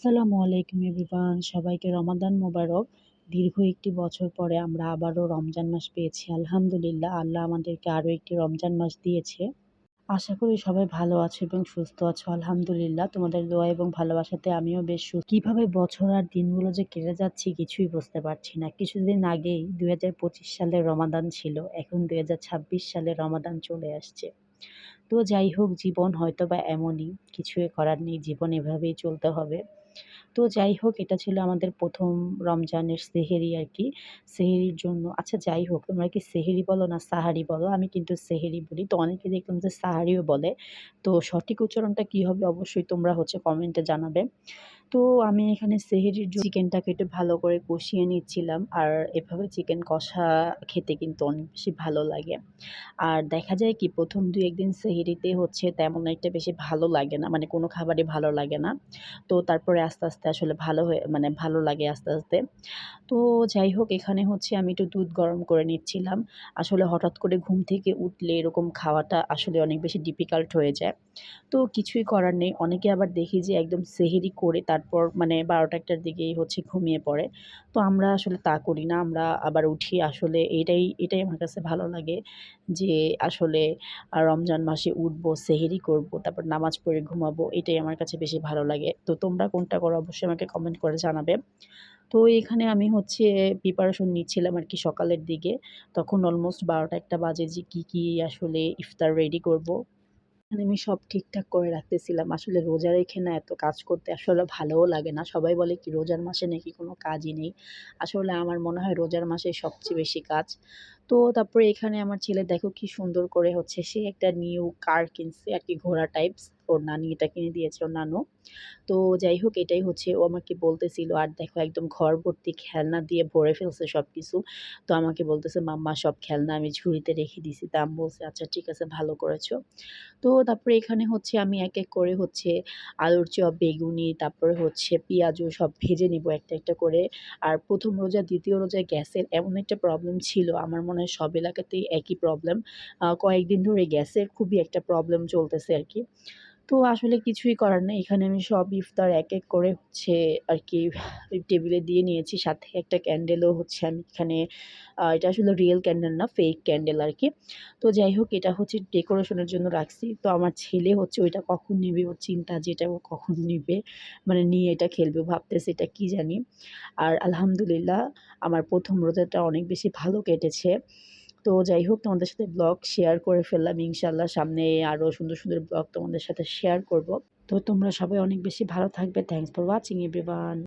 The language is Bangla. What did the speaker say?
আসসালামু আলাইকুম এভরিওয়ান। সবাইকে রমাদান মোবারক। দীর্ঘ একটি বছর পরে আমরা আবারও রমজান মাস পেয়েছি। আলহামদুলিল্লাহ, আল্লাহ আমাদেরকে আরও একটি রমজান মাস দিয়েছে। আশা করি সবাই ভালো আছো এবং সুস্থ আছো। আলহামদুলিল্লাহ, তোমাদের দোয়া এবং ভালোবাসাতে আমিও বেশ সুস্থ। কীভাবে বছর আর দিনগুলো যে কেটে যাচ্ছি কিছুই বুঝতে পারছি না। কিছুদিন আগেই দু হাজার পঁচিশ সালে রমাদান ছিল। এখন দু হাজার ছাব্বিশ সালে রমাদান চলে আসছে। তো যাই হোক, জীবন হয়তো বা এমনই। কিছুই করার নেই। জীবন এভাবেই চলতে হবে। তো যাই হোক, এটা ছিল আমাদের প্রথম রমজানের সেহেরি আর কি সেহেরির জন্য আচ্ছা যাই হোক, তোমরা কি সেহেরি বলো না সাহারি বলো? আমি কিন্তু সেহেরি বলি। তো অনেকে দেখলাম যে সাহারিও বলে। তো সঠিক উচ্চারণটা কি হবে অবশ্যই তোমরা হচ্ছে কমেন্টে জানাবে। তো আমি এখানে সেহেরির চিকেনটাকে একটু ভালো করে কষিয়ে নিচ্ছিলাম। আর এভাবে চিকেন কষা খেতে কিন্তু অনেক বেশি ভালো লাগে। আর দেখা যায় কি, প্রথম দু একদিন সেহেরিতে হচ্ছে তেমন একটা বেশি ভালো লাগে না মানে কোনো খাবারই ভালো লাগে না। তো তারপরে আস্তে আস্তে আসলে ভালো হয়ে মানে ভালো লাগে আস্তে আস্তে। তো যাই হোক, এখানে হচ্ছে আমি একটু দুধ গরম করে নিচ্ছিলাম। আসলে হঠাৎ করে ঘুম থেকে উঠলে এরকম খাওয়াটা আসলে অনেক বেশি ডিফিকাল্ট হয়ে যায়। তো কিছুই করার নেই। অনেকে আবার দেখি যে একদম সেহেরি করে তারপর মানে বারোটা একটার দিকেই হচ্ছে ঘুমিয়ে পড়ে। তো আমরা আসলে তা করি না, আমরা আবার উঠি। আসলে এটাই এটাই আমার কাছে ভালো লাগে যে আসলে রমজান মাসে উঠবো, সেহেরি করব, তারপর নামাজ পড়ে ঘুমাবো, এটাই আমার কাছে বেশি ভালো লাগে। তো তোমরা কোনটা করো অবশ্যই আমাকে কমেন্ট করে জানাবে। তো এখানে আমি হচ্ছে প্রিপারেশন নিচ্ছিলাম আর কি সকালের দিকে। তখন অলমোস্ট বারোটা একটা বাজে যে কী কী আসলে ইফতার রেডি করব। মানে আমি সব ঠিকঠাক করে রাখতেছিলাম। আসলে রোজা রেখে না এত কাজ করতে আসলে ভালোও লাগে না। সবাই বলে কি, রোজার মাসে নাকি কোনো কাজই নেই? আসলে আমার মনে হয় রোজার মাসে সবচেয়ে বেশি কাজ। তো তারপরে এখানে আমার ছেলে দেখো কি সুন্দর করে হচ্ছে সে একটা নিউ কার কিনছে আর কি ঘোড়া টাইপস ওর নানি এটা কিনে দিয়েছে ওর নানু। তো যাই হোক, এটাই হচ্ছে ও আমাকে বলতেছিল, আর দেখো, একদম ঘর ভর্তি খেলনা দিয়ে ভরে ফেলছে সব কিছু তো আমাকে বলতেছে, মাম্মা, সব খেলনা আমি ঝুড়িতে রেখে দিছি। আমি বলছি আচ্ছা ঠিক আছে, ভালো করেছ। তো তারপরে এখানে হচ্ছে আমি এক এক করে হচ্ছে আলুর চপ, বেগুনি, তারপরে হচ্ছে পেঁয়াজও সব ভেজে নিব একটা একটা করে। আর প্রথম রোজা, দ্বিতীয় রোজা গ্যাসের এমন একটা প্রবলেম ছিল, আমার মনে হয় সব এলাকাতেই একই প্রবলেম কয়েকদিন ধরে গ্যাসের খুবই একটা প্রবলেম চলতেছে আর কি। তো আসলে কিছুই করার নেই। এখানে আমি সব ইফতার এক এক করে হচ্ছে আর কি টেবিলে দিয়ে নিয়েছি। সাথে একটা ক্যান্ডেলও হচ্ছে আমি এখানে এটা আসলে রিয়েল ক্যান্ডেল না ফেক ক্যান্ডেল আর কি তো যাই হোক, এটা হচ্ছে ডেকোরেশনের জন্য রাখছি। তো আমার ছেলে হচ্ছে ওইটা কখন নেবে? ওর চিন্তা যে এটা ও কখন নেবে? মানে নিয়ে এটা খেলবে ভাবতেছে এটা কি জানি? আর আলহামদুলিল্লাহ, আমার প্রথম রোজাটা অনেক বেশি ভালো কেটেছে। তো যাই হোক, তোমাদের সাথে ব্লগ শেয়ার করে ফেললাম ইনশাল্লাহ সামনে আরও সুন্দর সুন্দর ব্লগ তোমাদের সাথে শেয়ার করব। তো তোমরা সবাই অনেক বেশি ভালো থাকবে। Thanks for watching everyone